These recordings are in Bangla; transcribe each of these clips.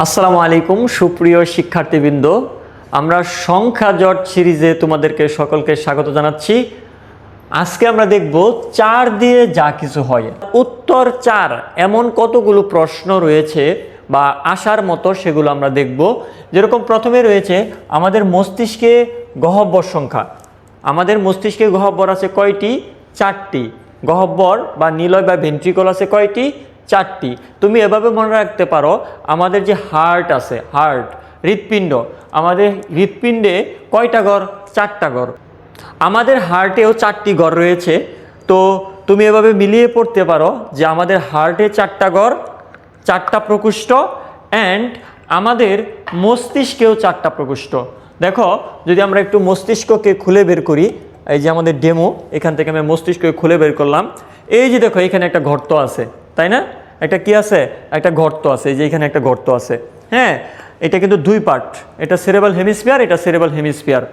আসসালামু আলাইকুম, সুপ্রিয় শিক্ষার্থীবৃন্দ। আমরা সংখ্যা জট সিরিজে তোমাদেরকে সকলকে স্বাগত জানাচ্ছি। আজকে আমরা দেখব চার দিয়ে যা কিছু হয়। উত্তর চার, এমন কতগুলো প্রশ্ন রয়েছে বা আসার মতো সেগুলো আমরা দেখব। যেরকম প্রথমে রয়েছে, আমাদের মস্তিষ্কে গহব্বর সংখ্যা। আমাদের মস্তিষ্কে গহব্বর আছে কয়টি? চারটি। গহব্বর বা নিলয় বা ভেন্ট্রিকল আছে কয়টি? চারটি। তুমি এভাবে মনে রাখতে পারো, আমাদের যে হার্ট আছে হার্ট হৃৎপিণ্ড, আমাদের হৃৎপিণ্ডে কয়টা ঘর? চারটা ঘর। আমাদের হার্টেও চারটি ঘর রয়েছে। তো তুমি এভাবে মিলিয়ে পড়তে পারো যে আমাদের হার্টে চারটা ঘর, চারটা প্রকোষ্ঠ অ্যান্ড আমাদের মস্তিষ্কেও চারটা প্রকোষ্ঠ। দেখো, যদি আমরা একটু মস্তিষ্ককে খুলে বের করি, এই যে আমাদের ডেমো, এখান থেকে আমি মস্তিষ্ককে খুলে বের করলাম। এই যে দেখো, এখানে একটা গর্ত আছে। তাই না? একটা কি আছে? একটা গর্ত আছে যে এখানে একটা গর্ত আছে। হ্যাঁ এটা কিন্তু দুই পার্ট এটা সেরেবাল হেমিস্ফিয়ার এটা সেরেবাল হেমিস্ফিয়ার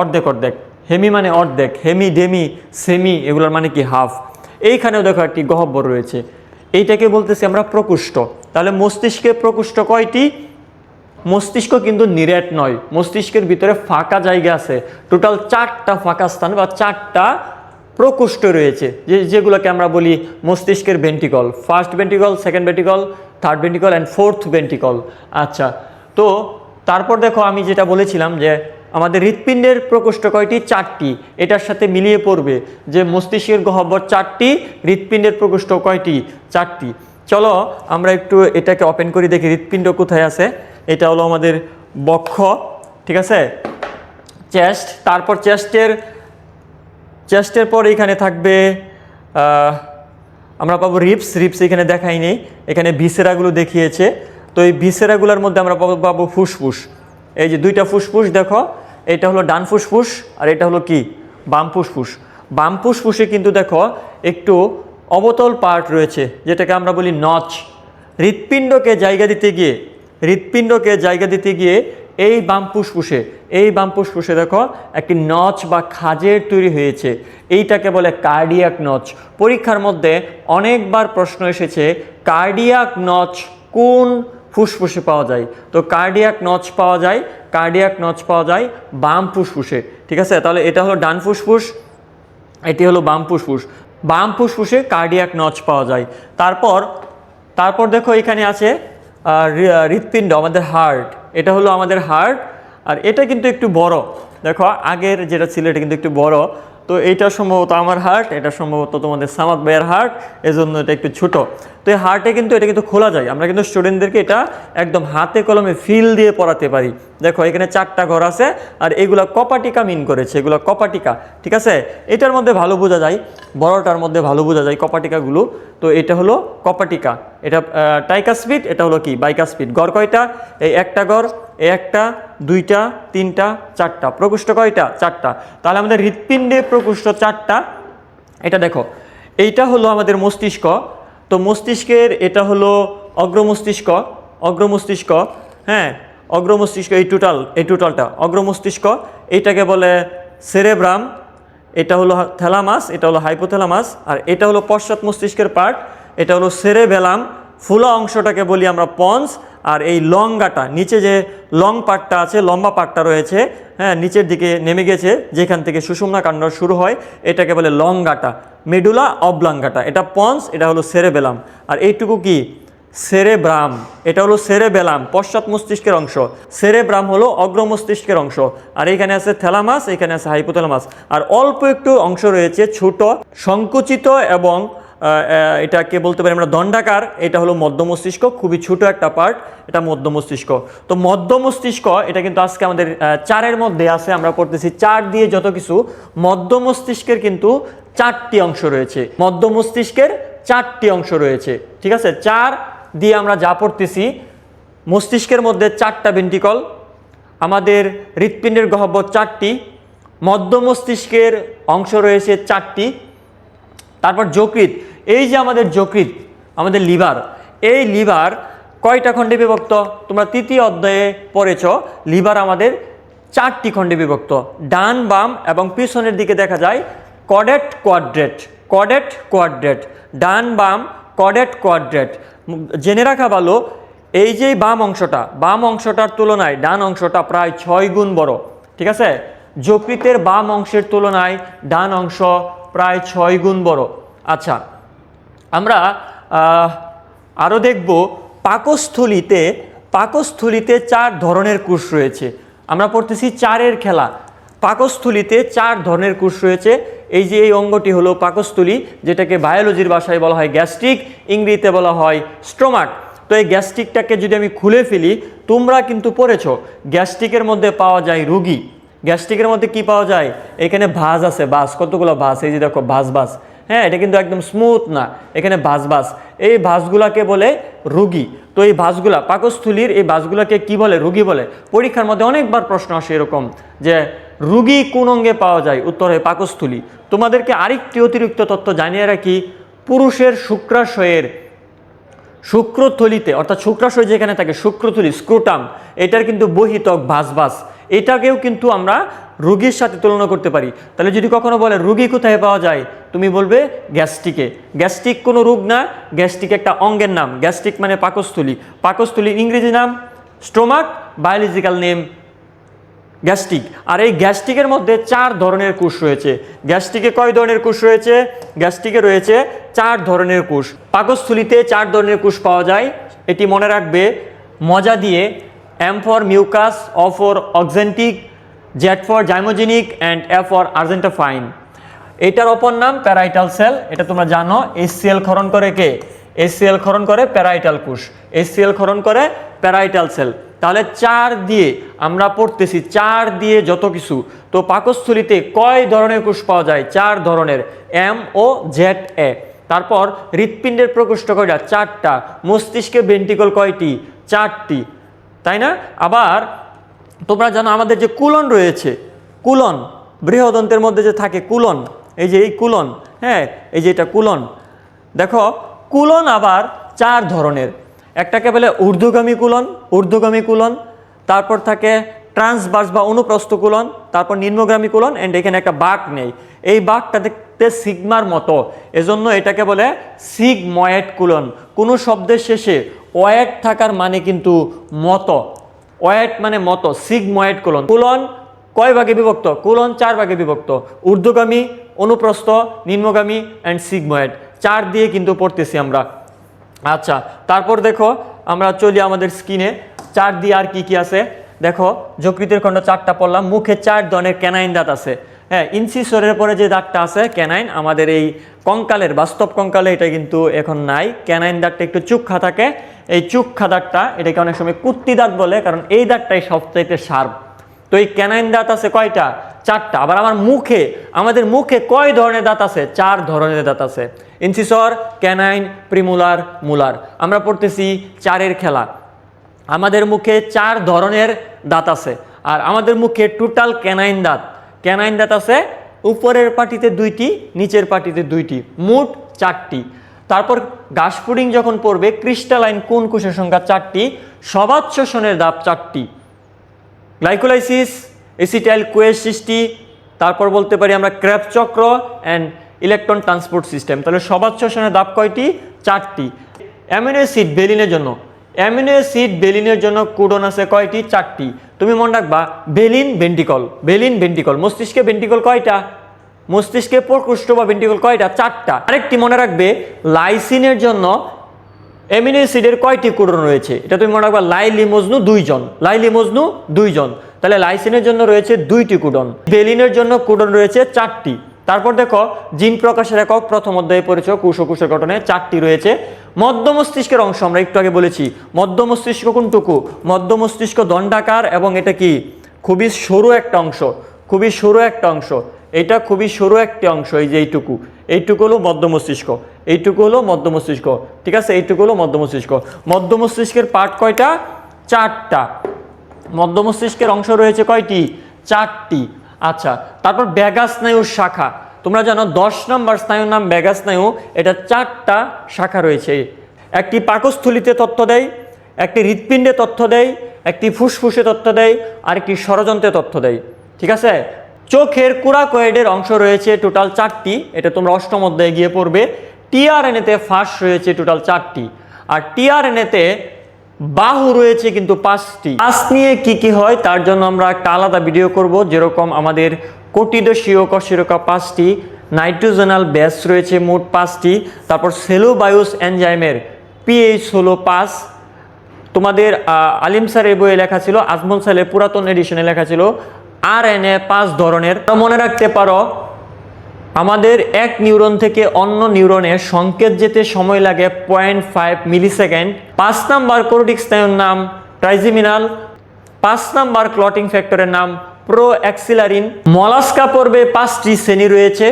অর্ধেক অর্ধেক। হেমি মানে অর্ধেক হেমি ডেমি সেমি এগুলোর মানে কি হাফ এইখানেও দেখো একটি গহব্বর রয়েছে। এইটাকে বলতেছি আমরা প্রকুষ্ঠ। তাহলে মস্তিষ্কে প্রকুষ্ঠ কয়টি? মস্তিষ্ক কিন্তু নিরেট নয়। মস্তিষ্কের ভিতরে ফাঁকা জায়গা আছে। টোটাল চারটা ফাঁকা স্থান বা চারটা প্রকোষ্ঠ রয়েছে, যে যেগুলোকে আমরা বলি মস্তিষ্কের ventricle first ventricle second ventricle third ventricle and fourth ventricle আচ্ছা তো তারপর দেখো আমি যেটা বলেছিলাম যে আমাদের হৃৎপিণ্ডের প্রকোষ্ঠ কয়টি? চারটি। এটার সাথে মিলিয়ে পড়বে যে মস্তিষ্কের গহ্বর চারটি, হৃৎপিণ্ডের প্রকোষ্ঠ কয়টি? চারটি। চলো আমরা একটু এটাকে ওপেন করি দেখি, হৃৎপিণ্ড কোথায় আছে? এটা হলো আমাদের বক্ষ, ঠিক আছে? চেস্ট, তারপর চেস্টের চেস্টের পর এখানে থাকবে আমরা পাবো রিপস রিপস এখানে দেখাই নেই, এখানে ভিসেরাগুলো দেখিয়েছে। তো এই ভিসেরাগুলোর মধ্যে আমরা পাবো পাবো ফুসফুস। এই যে দুইটা ফুসফুস দেখো, এটা হলো ডান ফুসফুস আর এটা হলো কি? বাম ফুসফুস। বাম ফুসফুসে কিন্তু দেখো, একটু অবতল পার্ট রয়েছে, যেটাকে আমরা বলি নচ। হৃৎপিণ্ডকে জায়গা দিতে গিয়ে, হৃৎপিণ্ডকে জায়গা দিতে গিয়ে এই বাম ফুসফুসে, এই বাম ফুসফুসে দেখো একটি নচ বা খাজের তৈরি হয়েছে। এইটাকে বলে কার্ডিয়াক নচ। পরীক্ষার মধ্যে অনেকবার প্রশ্ন এসেছে কার্ডিয়াক নচ কোন ফুসফুসে পাওয়া যায়? তো কার্ডিয়াক নচ পাওয়া যায় কার্ডিয়াক নচ পাওয়া যায় বাম ফুসফুসে। ঠিক আছে? তাহলে এটা হলো ডান ফুসফুস, এটি হলো বাম ফুসফুস। বাম ফুসফুসে কার্ডিয়াক নচ পাওয়া যায়। তারপর তারপর দেখো এখানে আছে হৃৎপিণ্ড, আমাদের হার্ট এটা হলো আমাদের হার্ট আর এটা কিন্তু একটু বড়। দেখো, আগের যেটা ছিল এটা কিন্তু একটু বড়। তো এইটা সম্ভবত আমার হার্ট এটা সম্ভবত তোমাদের সামাদ ভাইয়ের হার্ট এজন্য এটা একটু ছোট। তো এই হার্টে কিন্তু এটা কিন্তু খোলা যায়। আমরা কিন্তু স্টুডেন্টদেরকে এটা একদম হাতে কলমে ফিল দিয়ে পড়াতে পারি। দেখো, এখানে চারটা ঘর আছে, আর এগুলা কপাটিকা মিন করেছে, এগুলো কপাটিকা, ঠিক আছে? এটার মধ্যে ভালো বোঝা যায়, বড়টার মধ্যে ভালো বোঝা যায় কপাটিকাগুলো। তো এটা হলো কপাটিকা। এটা টাইকাসপিড এটা হলো কি? বাইকাসপিড গড় কয়টা? এই একটা গড়, এই একটা, দুইটা, তিনটা, চারটা। প্রকোষ্ঠ কয়টা? চারটা। তাহলে আমাদের হৃৎপিণ্ডে প্রকোষ্ঠ চারটা। এটা দেখো, এইটা হলো আমাদের মস্তিষ্ক। তো মস্তিষ্কের এটা হলো অগ্রমস্তিষ্ক অগ্রমস্তিষ্ক হ্যাঁ? অগ্রমস্তিষ্ক এই টোটাল এই টোটালটা অগ্রমস্তিষ্ক এইটাকে বলে সেরেব্রাম এটা হলো থ্যালামাস, এটা হলো হাইপোথ্যালামাস আর এটা হলো পশ্চাৎ মস্তিষ্কের পার্ট এটা হলো সেরেবেলাম ফুলা অংশটাকে বলি আমরা পন্স আর এই লঙ্গাটা, নিচে যে লং পার্টটা আছে, লম্বা পার্টটা রয়েছে হ্যাঁ নিচের দিকে নেমে গেছে, যেখান থেকে সুষুম্না কাণ্ড শুরু হয়, এটাকে বলে লঙ্গাটা, মেডুলা অবলাঙ্গাটা, এটা পন্স এটা হলো সেরেবেলাম আর এইটুকু কি? সেরেব্রাম এটা হলো সেরেবেলাম পশ্চাৎ মস্তিষ্কের অংশ সেরেব্রাম হলো অগ্র মস্তিষ্কের অংশ, আর এখানে আছে থ্যালামাস, এখানে আছে হাইপোথ্যালামাস, আর অল্প একটু অংশ রয়েছে ছোট, সংকুচিত এবং এটাকে বলতে পারি আমরা দণ্ডাকার, এটা হলো মধ্য মস্তিষ্ক, খুবই ছোট একটা পার্ট এটা মধ্য মস্তিষ্ক। তো মধ্য মস্তিষ্ক, এটা কিন্তু আজকে আমাদের চারের মধ্যে আছে, আমরা পড়তেছি চার দিয়ে যত কিছু, মধ্য মস্তিষ্কের কিন্তু চারটি অংশ রয়েছে। মধ্য মস্তিষ্কের চারটি অংশ রয়েছে, ঠিক আছে? চার দিয়ে আমরা যা পড়তেছি, মস্তিষ্কের মধ্যে চারটা ভেন্টিকল আমাদের হৃৎপিণ্ডের গহ্বর চারটি, মধ্য মস্তিষ্কের অংশ রয়েছে চারটি তারপর যকৃৎ। এই যে আমাদের যকৃত আমাদের লিভার, এই লিভার কয়টা খণ্ডে বিভক্ত? তোমরা তৃতীয় অধ্যায়ে পড়েছ, লিভার আমাদের চারটি খণ্ডে বিভক্ত। ডান, বাম এবং পিছনের দিকে দেখা যায় কডেট কোয়াড্রেট কডেট কোয়াড্রেট। ডান, বাম, কডেট কোয়াড্রেট। জেনে রাখা ভালো, এই যে বাম অংশটা, বাম অংশটার তুলনায় ডান অংশটা প্রায় ছয় গুণ বড়, ঠিক আছে? যকৃতের বাম অংশের তুলনায় ডান অংশ প্রায় ছয় গুণ বড়। আচ্ছা আমরা আরও দেখব পাকস্থলিতে পাকস্থলিতে চার ধরনের কোষ রয়েছে। আমরা পড়তেছি চারের খেলা। পাকস্থলিতে চার ধরনের কোষ রয়েছে। এই যে এই অঙ্গটি হলো পাকস্থলী, যেটাকে বায়োলজির ভাষায় বলা হয় গ্যাস্ট্রিক, ইংরেজিতে বলা হয় স্টোমাক তো এই গ্যাস্ট্রিকটাকে যদি আমি খুলে ফেলি, তোমরা কিন্তু পড়েছ, গ্যাস্ট্রিকের মধ্যে পাওয়া যায় রুগী। গ্যাস্ট্রিকের মধ্যে কি পাওয়া যায়? এখানে ভাঁজ আছে বাস কতগুলো ভাঁজ? এই যে দেখো, ভাঁজ ভাঁজ। হ্যাঁ এটা কিন্তু একদম স্মুথ না। এখানে ভাঁজ ভাঁজ। এই ভাঁজগুলাকে বলে রুগী। তো এই ভাঁজগুলা, পাকস্থলীর এই ভাঁজগুলাকে কি বলে? রুগী বলে। পরীক্ষার মধ্যে অনেকবার প্রশ্ন আসে এরকম যে, রুগী কোন অঙ্গে পাওয়া যায়? উত্তর পাকস্থলী। তোমাদেরকে আরেকটি অতিরিক্ত তথ্য জানিয়ে রাখি। পুরুষের শুক্রাশয়ের শুক্রথলিতে, অর্থাৎ শুক্রাশয় যেখানে থাকে, শুক্রথলি, স্ক্রুটাম, এটার কিন্তু বহিতক ভাস ভাস এটাকেও কিন্তু আমরা রুগীর সাথে তুলনা করতে পারি। তাহলে যদি কখনো বলে, রুগী কোথায় পাওয়া যায়? তুমি বলবে, গ্যাস্ট্রিকে। গ্যাস্ট্রিক কোনো রোগ না, গ্যাস্ট্রিক একটা অঙ্গের নাম। গ্যাস্ট্রিক মানে পাকস্থলী। পাকস্থলীর ইংরেজি নাম স্টোমাক বায়োলজিক্যাল নেম, গ্যাস্ট্রিক। আর এই গ্যাস্ট্রিকের মধ্যে চার ধরনের কোষ রয়েছে। গ্যাস্ট্রিকে কয় ধরনের কোষ রয়েছে? গ্যাস্ট্রিকে রয়েছে চার ধরনের কোষ। পাকস্থলিতে চার ধরনের কোষ পাওয়া যায়। এটি মনে রাখবে, মজা দিয়ে M for mucous O for oxyntic Z for zymogenic and A for argentaffin এটার অপর নাম প্যারাইটাল সেল এটা তোমরা জানো এসসিএল ক্ষরণ করে কে? এসসিএল ক্ষরণ করে প্যারাইটাল কোষ। এসসিএল ক্ষরণ করে প্যারাইটাল সেল তাহলে চার দিয়ে আমরা পড়তেছি, চার দিয়ে যত কিছু। তো পাকস্থলিতে কয় ধরনের কোষ পাওয়া যায়? চার ধরনের এম ও জেড এ তারপর হৃৎপিণ্ডের প্রকোষ্ঠ কয়টা? চারটা। মস্তিষ্কে ভেন্টিকল কয়টি? চারটি। তাই না? আবার তোমরা জানো আমাদের যে কুলন রয়েছে, কুলন, বৃহদন্তের মধ্যে যে থাকে কুলন, এই যে এই কুলন হ্যাঁ এই যে এটা কুলন। দেখো, কুলন আবার চার ধরনের। একটাকে বলে ঊর্ধ্বগামী কুলন ঊর্ধ্বগামী কুলন, তারপর থাকে ট্রান্সবার্স বা অনুপ্রস্থ কুলন, তারপর নিম্নগামী কুলন অ্যান্ড এখানে একটা বাঘ নেই। এই বাঘটা দেখতে সিগমার মতো। এজন্য এটাকে বলে সিগময়েড কুলন। কোনো শব্দের শেষে ওয়েট থাকার মানে কিন্তু মতো। ওয়েট মানে মতো সিগময়েড কুলন। কুলন কয় ভাগে বিভক্ত? কুলন চার ভাগে বিভক্ত। ঊর্ধ্বগামী, অনুপ্রস্থ, নিম্নগামী অ্যান্ড সিগময়েড চার দিয়ে কিন্তু পড়তেছি আমরা। আচ্ছা তারপর দেখো, আমরা চলি আমাদের স্কিনে চার দিয়ে আর কি কি আছে? দেখো, যকৃতের খণ্ড চারটা পড়লাম। মুখে চার ধরনের ক্যানাইন দাঁত আছে। হ্যাঁ ইনসিসরের পরে যে দাঁতটা আছে, ক্যানাইন, আমাদের এই কঙ্কালের, বাস্তব কঙ্কালে এটা কিন্তু এখন নাই। ক্যানাইন দাঁতটা একটু চুক্ষা থাকে। এই চুক্ষা দাঁতটা এটাকে অনেক সময় কুত্তি দাঁত বলে, কারণ এই দাঁতটাই সবচাইতে শার্প। তো এই ক্যানাইন দাঁত আছে কয়টা? চারটা। আবার আমার মুখে, আমাদের মুখে কয় ধরনের দাঁত আছে? চার ধরনের দাঁত আছে। Incisor, canine, premolar, molar. আমরা পড়তেছি চারের খেলা। আমাদের মুখে চার ধরনের দাঁত আছে। আর আমাদের মুখে টোটাল ক্যানাইন দাঁত ক্যানাইন দাঁত আছে? উপরের পাটিতে দুইটি, নিচের পাটিতে দুইটি, মোট চারটি। তারপর পুডিং যখন পড়বে ক্রিস্টালাইন কোন কোষের সংখ্যা চারটি? সবাত শোষণের দাঁত চারটি। গ্লাইকোলাইসিস, এসিটাইল কোয়েস সৃষ্টি, তারপর বলতে পারি আমরা ক্র্যাপ চক্র অ্যান্ড ইলেকট্রন ট্রান্সপোর্ট সিস্টেম। তাহলে সবাত শোষণের দাব কয়টি? চারটি। অ্যামিনো অ্যাসিড বেলিনের জন্য। অ্যামিনো অ্যাসিড বেলিনের জন্য কোডন আছে কয়টি? চারটি। তুমি মনে রাখবা, ভেলিন ভেন্টিকল ভেলিন ভেন্টিকল। মস্তিষ্কে ভেন্টিকল কয়টা? মস্তিষ্কে প্রকৃষ্ট বা ভেন্টিকল কয়টা? চারটা। আরেকটি মনে রাখবে, লাইসিনের জন্য অ্যামিনো অ্যাসিডের কয়টি কোডন রয়েছে? এটা তুমি মনে রাখবা লাইলি মজনু দুইজন। লাইলি মজনু দুইজন। তাহলে লাইসিনের জন্য রয়েছে দুইটি কোডন। ভেলিনের জন্য কোডন রয়েছে চারটি। তারপর দেখো, জিন প্রকাশের একক প্রথম অধ্যায়ে পড়েছ কুশ ও কুশের গঠনে চারটি রয়েছে। মধ্য মস্তিষ্কের অংশ, আমরা একটু আগে বলেছি মধ্য মস্তিষ্ক কোনটুকু? মধ্য মস্তিষ্ক দণ্ডাকার এবং এটা কি? খুবই সরু একটা অংশ, খুবই সরু একটা অংশ। এটা খুবই সরু একটি অংশ, এই যে এইটুকু। এইটুকু হলো মধ্য মস্তিষ্ক। এইটুকু হলো মধ্য মস্তিষ্ক। ঠিক আছে? এইটুকু হলো মধ্য মস্তিষ্ক। মধ্য মস্তিষ্কের পার্ট কয়টা? চারটা। মধ্য মস্তিষ্কের অংশ রয়েছে কয়টি? চারটি। আচ্ছা তারপর ব্যাগা স্নায়ুর শাখা। তোমরা জানো, দশ নম্বর স্নায়ুর নাম ব্যাগা স্নায়ু, এটা চারটা শাখা রয়েছে। একটি পাকস্থলিতে তথ্য দেয়, একটি হৃৎপিণ্ডে তথ্য দেয়, একটি ফুসফুসে তথ্য দেয় আর একটি ষড়যন্ত্রে তথ্য দেয়। ঠিক আছে? চোখের কুরাকয়েডের অংশ রয়েছে টোটাল চারটি, এটা তোমরা অষ্টম অধ্যায়ে গিয়ে পড়বে। টিআরএনএতে ফাঁস রয়েছে টোটাল চারটি। আর টিআরএনএতে বাহু রয়েছে কিন্তু পাঁচটি। পাঁচ নিয়ে কি কি হয় তার জন্য আমরা একটা আলাদা ভিডিও করব, যেরকম আমাদের কোটিদশীয় কশিরকা পাঁচটি, নাইট্রোজেনাল ব্যাস রয়েছে মোট পাঁচটি, তারপর সেলোবায়োস এনজাইমের পিএইচ হলো পাঁচ। তোমাদের আলিম স্যারের বইয়ে লেখা ছিল, আজমল স্যারের পুরাতন এডিশনে লেখা ছিল আর এন এ পাঁচ ধরনের। মনে রাখতে পারো আমাদের এক নিউরন থেকে অন্য নিউরনে সংকেত যেতে সময় লাগে পয়েন্ট ফাইভ মিলি সেকেন্ড পাঁচ নাম্বার কোরোটিক স্নায়ুর নাম ট্রাইজিমিনাল। পাঁচ নাম্বার ক্লটিং ফ্যাক্টরের নাম প্রো অ্যাক্সিলারিন মলাস্কা পর্বে পাঁচটি শ্রেণি রয়েছে।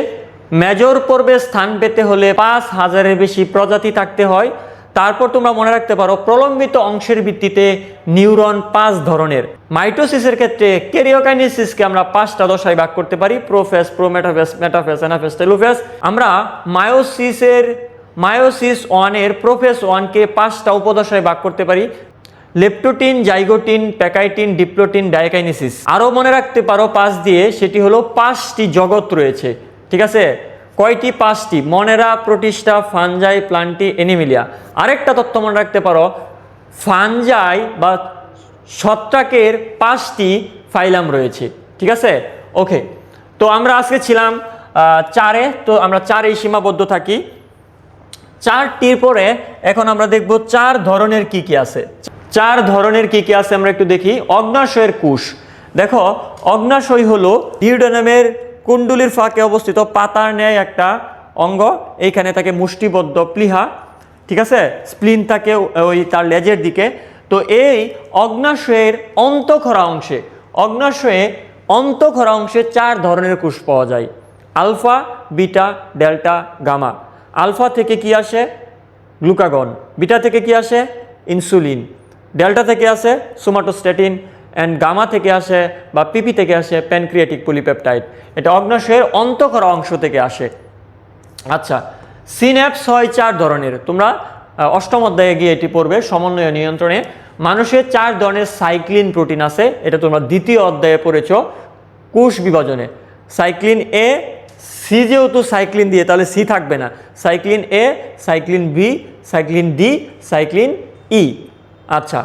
মেজর পর্বে স্থান পেতে হলে পাঁচ হাজারের বেশি প্রজাতি থাকতে হয়। তারপর তোমরা মনে রাখতে পারো, প্রলম্বিত অংশের ভিত্তিতে নিউরন পাঁচ ধরনের। মাইটোসিসের ক্ষেত্রে ক্যারিওকাইনেসিসকে আমরা পাঁচটা দশায় ভাগ করতে পারি, prophase, prometaphase, metaphase, anaphase, telophase. আমরা মায়োসিসের, মায়োসিস ওয়ানের, প্রোফেস ওয়ানকে পাঁচটা উপদশায় ভাগ করতে পারি, leptotene, zygotene, pachytene, diplotene diakinesis আরও মনে রাখতে পারো পাঁচ দিয়ে, সেটি হলো পাঁচটি জগৎ রয়েছে, ঠিক আছে? কয়টি, পাঁচটি? Monera Protista Fungi, Plantae, Animalia. আরেকটা তথ্য মনে রাখতে পারো, ফানজাই বা ছত্রাকের পাঁচটি ফাইলাম রয়েছে, ঠিক আছে? ওকে, তো আমরা আজকে ছিলাম চারে, তো আমরা চারেই সীমাবদ্ধ থাকি। চারটির পরে এখন আমরা দেখব চার ধরনের কি কি আছে। চার ধরনের কি কি আছে আমরা একটু দেখি। অগ্নাশয়ের কুশ দেখো, অগ্নাশয় হলো ডিউডেনামের কুণ্ডুলির ফাঁকে অবস্থিত পাতার ন্যায় একটা অঙ্গ। এইখানে থাকে মুষ্টিবদ্ধ প্লিহা, ঠিক আছে? স্প্লিন থাকে ওই তার লেজের দিকে। তো এই অগ্নাশয়ের অন্তঃখরা অংশে, অগ্নাশয়ে অন্তঃখরা অংশে চার ধরনের কোষ পাওয়া যায়। Alpha, beta, delta, gamma. Alpha থেকে কি আসে? গ্লুকাগন। বিটা থেকে কি আসে? ইনসুলিন। ডেল্টা থেকে আসে সোমাটোস্ট্যাটিন অ্যান্ড গামা থেকে আসে বা পিপি থেকে আসে প্যানক্রিয়াটিক পলিপেপটাইড এটা অগ্নাশয়ের অন্তঃকরা অংশ থেকে আসে। আচ্ছা সিন্যাপস হয় চার ধরনের। তোমরা অষ্টম অধ্যায়ে গিয়ে এটি পড়বে সমন্বয় নিয়ন্ত্রণে। মানুষের চার ধরনের সাইক্লিন প্রোটিন আছে, এটা তোমরা দ্বিতীয় অধ্যায়ে পড়েছ কোষ বিভাজনে। সাইক্লিন এ সি যেহেতু সাইক্লিন দিয়ে, তাহলে সি থাকবে না। Cyclin A cyclin B cyclin D cyclin E আচ্ছা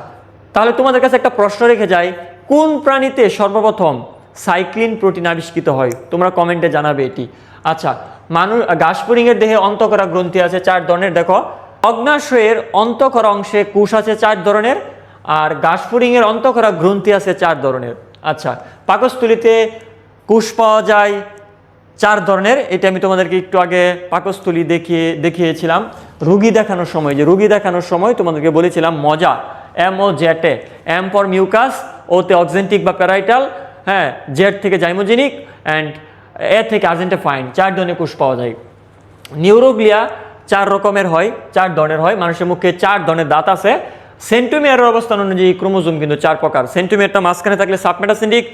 তাহলে তোমাদের কাছে একটা প্রশ্ন রেখে যায় কোন প্রাণীতে সর্বপ্রথম সাইক্লিন প্রোটিন আবিষ্কৃত হয়? তোমরা কমেন্টে জানাবে এটি। আচ্ছা মানুষ ঘাসপুরিংয়ের দেহে অন্তকরা গ্রন্থি আছে চার ধরনের, দেখো। অগ্নাশয়ের অন্তকরা অংশে কুশ আছে চার ধরনের, আর ঘাসপুরিংয়ের অন্তকরা গ্রন্থি আছে চার ধরনের। আচ্ছা পাকস্থলিতে কুশ পাওয়া যায় চার ধরনের, এটা আমি তোমাদেরকে একটু আগে পাকস্থলী দেখিয়ে, দেখিয়েছিলাম। রুগী দেখানোর সময়, যে রুগী দেখানোর সময় তোমাদেরকে বলেছিলাম মজা। এম ও জেটে এম ফর মিউকাস ওতে অক্সেন্টিক বা প্যারাইটাল হ্যাঁ জেড থেকে জাইমোজেনিক অ্যান্ড এ থেকে আর্জেন্টিফাইন চার ধরনের কোষ পাওয়া যায়। নিউরোগ্লিয়া চার রকমের হয়, চার ধরনের হয়। মানুষের মুখে চার ধরনের দাঁত আছে। সেন্টোমিয়ারের অবস্থান অনুযায়ী ক্রোমোজোম কিন্তু চার প্রকার। সেন্টোমিয়ারটা মাঝখানে থাকলে সাবমেটাসেন্ডিক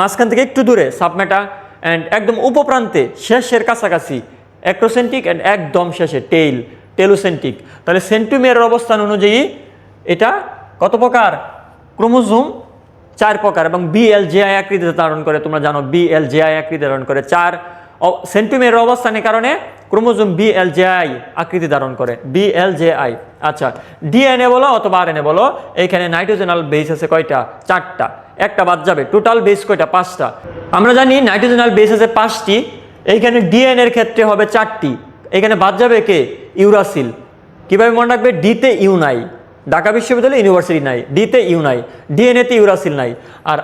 মাঝখান থেকে একটু দূরে সাবমেটা অ্যান্ড একদম উপপ্রান্তে, শেষের কাছাকাছি অ্যাক্রোসেন্টিক অ্যান্ড একদম শেষে টেইল টেলোসেন্টিক তাহলে সেন্টোমিয়ারের অবস্থান অনুযায়ী এটা কত প্রকার? ক্রোমোজোম চার প্রকার এবং বিএলজেআই আকৃতিতে ধারণ করে, তোমরা জানো বিএলজেআই আকৃতি ধারণ করে। চার সেন্টিমিটার অবস্থানের কারণে ক্রোমোজোম বিএলজেআই আকৃতি ধারণ করে বিএলজেআই আচ্ছা ডিএনএ বলো অথবা আর আরএনএ বলো এইখানে নাইট্রোজেনাল বেস আছে কয়টা? চারটা। একটা বাদ যাবে টোটাল বেস কয়টা? পাঁচটা। আমরা জানি নাইট্রোজেনাল বেস আছে পাঁচটি, এইখানে ডিএনএ এর ক্ষেত্রে হবে চারটি। এখানে বাদ যাবে কে? ইউরাসিল। কীভাবে মনে রাখবে? ডিতে ইউ নাই ঢাকা বিশ্ববিদ্যালয় ইউনিভার্সিটি নাই, ডিতে ইউ নাই ডিএনএতে ইউরাসিল নাই। আর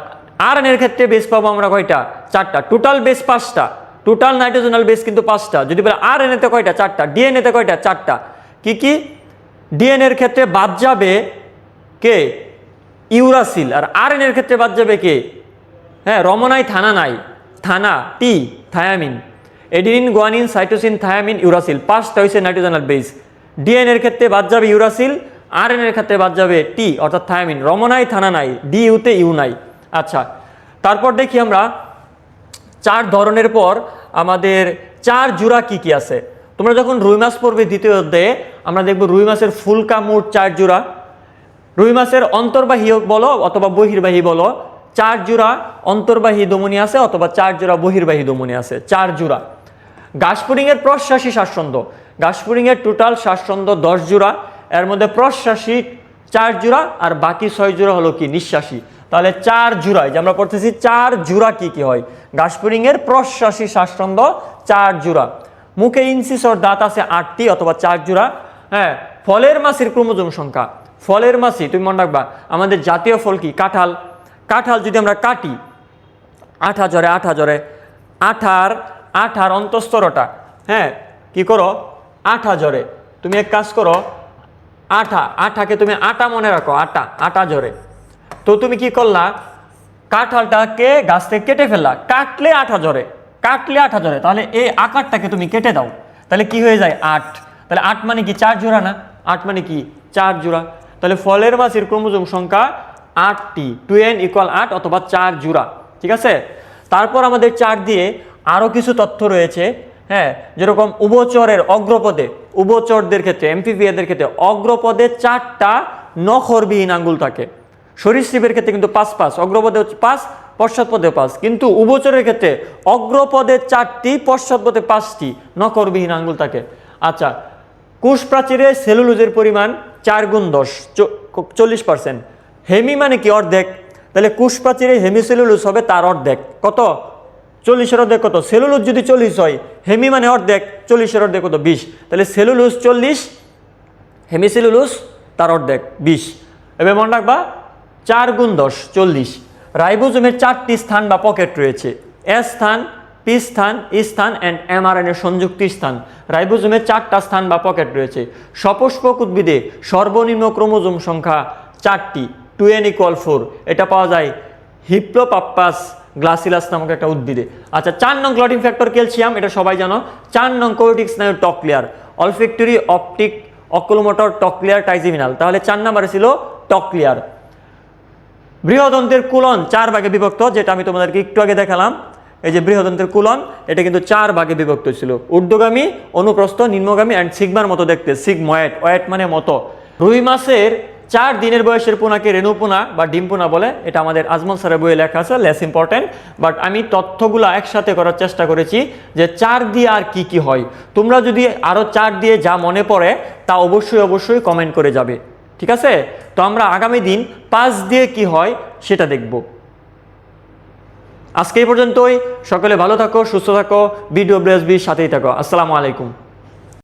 আর এর ক্ষেত্রে বেস পাবো আমরা কয়টা? চারটা। টোটাল বেস পাঁচটা। টোটাল নাইট্রোজেনাল বেস কিন্তু পাঁচটা। যদি বলে আর এনএতে কয়টা? চারটা। ডিএনএতে কয়টা? চারটা। কি কি? ডিএনএ এর ক্ষেত্রে বাদ যাবে কে? ইউরাসিল আর আর এর ক্ষেত্রে বাদ যাবে কে? হ্যাঁ রমনাই থানা নাই। থানা T thymine adenine guanine cytosine thymine uracil পাঁচটা হয়েছে নাইট্রোজেনাল বেস ডিএনএ এর ক্ষেত্রে বাদ যাবে ইউরাসিল। আর এর ক্ষেত্রে বাদ যাবে টি অর্থাৎ থায়ামিন। রমনাই থানা নাই ডি ইউতে ইউ নাই। আচ্ছা তারপর দেখি আমরা চার ধরনের পর আমাদের চার জোড়া কি কি আছে। তোমরা যখন রুই মাছ পড়বে দ্বিতীয় অধ্যায়ে, আমরা দেখব রুই মাছের ফুলকা মোট চার জোড়া। রুই মাছের অন্তর্বাহী বলো অথবা বহির্বাহী বলো, চার জোড়া অন্তর্বাহী দমনী আছে অথবা চার জোড়া বহির্বাহী দমনী আছে। চার জোড়া। ঘাসপুরিংয়ের প্রশ্বাসী শ্বাসন্দ ঘাসপুরিংয়ের টোটাল শ্বাসন্দ দশ জোড়া। এর মধ্যে প্রশ্বাসী চার জোড়া আর বাকি ছয় জোড়া হলো কি নিঃশ্বাসী। তাহলে চার জোড়ায়, যে আমরা পড়তেছি চার জোড়া কি কি হয়? গাছপুরিংয়ের প্রশ্বাসী শ্বাসরন্ধ্র চার জোড়া। মুখে ইনসিসর দাঁত আছে আটটি অথবা চার জোড়া। হ্যাঁ ফলের মাসির ক্রোমোজোম সংখ্যা। ফলের মাসি তুমি মনে রাখবা, আমাদের জাতীয় ফল কি? কাঁঠাল। কাঁঠাল যদি আমরা কাটি আঠা জরে আঠা জরে আঠার আঠার অন্তস্তরটা হ্যাঁ কি করো? আঠা জরে তুমি এক কাজ করো আঠা, আঠাকে তুমি আটা মনে রাখো, আটা আটা জরে। তো তুমি কি করলা? কাঁঠালটাকে গাছ থেকে কেটে ফেললা। কাটলে আঠা জরে, কাটলে আঠা জরে। তাহলে এই আকারটাকে তুমি কেটে দাও। তাহলে কি হয়ে যায়? আট। তাহলে আট মানে কি? চার জোড়া না? আট মানে কি? চার জোড়া। তাহলে ফলের মাসির ক্রোমোজোম সংখ্যা আটটি। টু এন ইকুয়াল আট অথবা চার জোড়া। ঠিক আছে? তারপর আমাদের চার দিয়ে আরও কিছু তথ্য রয়েছে। হ্যাঁ যেরকম উভচরের অগ্রপদে, উভচরদের ক্ষেত্রে এমপিভিএদের ক্ষেত্রে অগ্রপদে চারটা নখরবিহীন আঙ্গুল থাকে। সরীসৃপের ক্ষেত্রে কিন্তু পাঁচ পাঁচ অগ্রপদে হচ্ছে পাঁচ পশ্চাৎপদে পাঁচ। কিন্তু উভচরের ক্ষেত্রে অগ্রপদে চারটি, পশ্চাৎপদে পাঁচটি নখরবিহীন আঙ্গুল থাকে। আচ্ছা কোষ প্রাচীরে সেলুলোজের পরিমাণ চার গুণ দশ চল্লিশ পার্সেন্ট। হেমি মানে কি অর্ধেক? তাহলে কোষ প্রাচীরে হেমিসেলুলোজ হবে তার অর্ধেক। কত? চল্লিশের অর্ধেক কত? সেলুলোজ যদি চল্লিশ হয় হেমি মানে অর্ধেক, চল্লিশের অর্ধেক কত? বিশ। তাহলে সেলুলোজ চল্লিশ, হেমিসেলুলোজ তার অর্ধেক, বিশ। এবার মনে রাখবা, চার গুণ দশ, চল্লিশ। রাইবোজোমের চারটি স্থান বা পকেট রয়েছে। এ স্থান, পি স্থান, ই স্থান অ্যান্ড এমআরএনএ সংযুক্তি স্থান। রাইবোজোমের চারটা স্থান বা পকেট রয়েছে। সপুষ্পক উদ্ভিদে সর্বনিম্ন ক্রোমোজোম সংখ্যা চারটি, টু এন ইকুয়াল ফোর। এটা পাওয়া যায় হিপ্লোপাপ্পাস গ্লাসিলাস নামক একটা উদ্ভিদে। আচ্ছা চার নং ক্লটিং ফ্যাক্টর ক্যালসিয়াম এটা সবাই জানো। চার নং কোয়োটিক স্নায়ু trochlear olfactory optic oculomotor trochlear trigeminal তাহলে চার নম্বরে ছিল টকলিয়ার বৃহদন্তের কুলন চার ভাগে বিভক্ত, যেটা আমি তোমাদেরকে একটু আগে দেখালাম। এই যে বৃহদন্তের কুলন, এটা কিন্তু চার ভাগে বিভক্ত ছিল। ঊর্ধ্বগামী, অনুপ্রস্থ, নিম্নগামী অ্যান্ড সিগমার মতো দেখতে। সিগময়েট ওয়েট মানে মতো। রুই মাসের চার দিনের বয়সের পোনাকে রেণুপোনা বা ডিমপোনা বলে, এটা আমাদের আজমল স্যারের বইয়ে লেখা আছে লেস ইম্পর্টেন্ট বাট আমি তথ্যগুলো একসাথে করার চেষ্টা করেছি যে চার দিয়ে আর কি কি হয়। তোমরা যদি আরও চার দিয়ে যা মনে পড়ে, তা অবশ্যই অবশ্যই কমেন্ট করে যাবে। ঠিক আছে? তো আমরা আগামী দিন পাঁচ দিয়ে কি হয়, সেটা দেখব। আজকে এই পর্যন্তই। সকলে ভালো থাকো, সুস্থ থাকো বিডিও সাথেই থাকো। আসসালামু আলাইকুম।